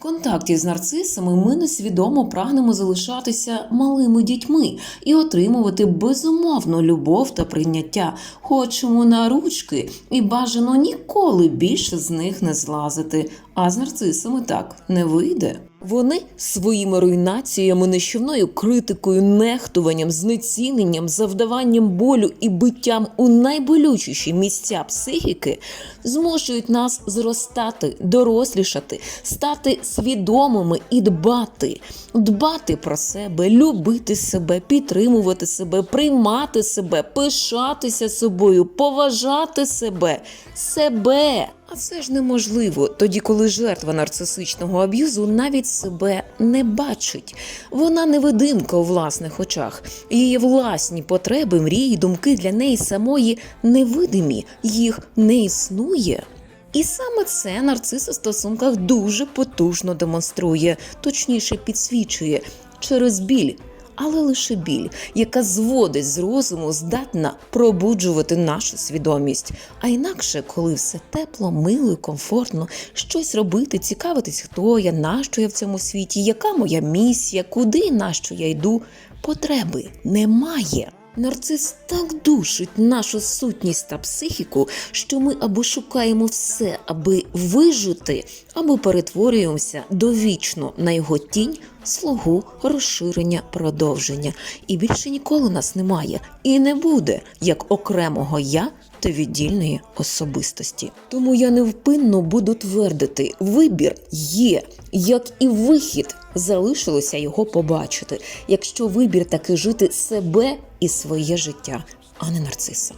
контакті з нарцисами ми несвідомо прагнемо залишатися малими дітьми і отримувати безумовну любов та прийняття. Хочемо на ручки і бажано ніколи більше з них не злазити. А з нарцисами так не вийде. Вони своїми руйнаціями, нищівною критикою, нехтуванням, знеціненням, завдаванням болю і биттям у найболючіші місця психіки змушують нас зростати, дорослішати, стати свідомими і дбати, дбати про себе, любити себе, підтримувати себе, приймати себе, пишатися собою, поважати себе, себе. А це ж неможливо тоді, коли жертва нарцисичного аб'юзу навіть себе не бачить. Вона невидимка у власних очах. Її власні потреби, мрії, думки для неї самої невидимі, їх не існує. І саме це нарцис у стосунках дуже потужно демонструє, точніше підсвічує через біль. Але лише біль, яка зводить з розуму, здатна пробуджувати нашу свідомість. А інакше, коли все тепло, мило, і комфортно, щось робити, цікавитись, хто я, нащо я в цьому світі, яка моя місія, куди і нащо я йду, потреби немає. Нарцис так душить нашу сутність та психіку, що ми або шукаємо все, аби вижити, або перетворюємося довічно на його тінь, слугу, розширення, продовження. І більше ніколи нас немає і не буде як окремого я та віддільної особистості. Тому я невпинно буду твердити: вибір є, як і вихід. Залишилося його побачити, якщо вибір таки жити себе і своє життя, а не нарциса.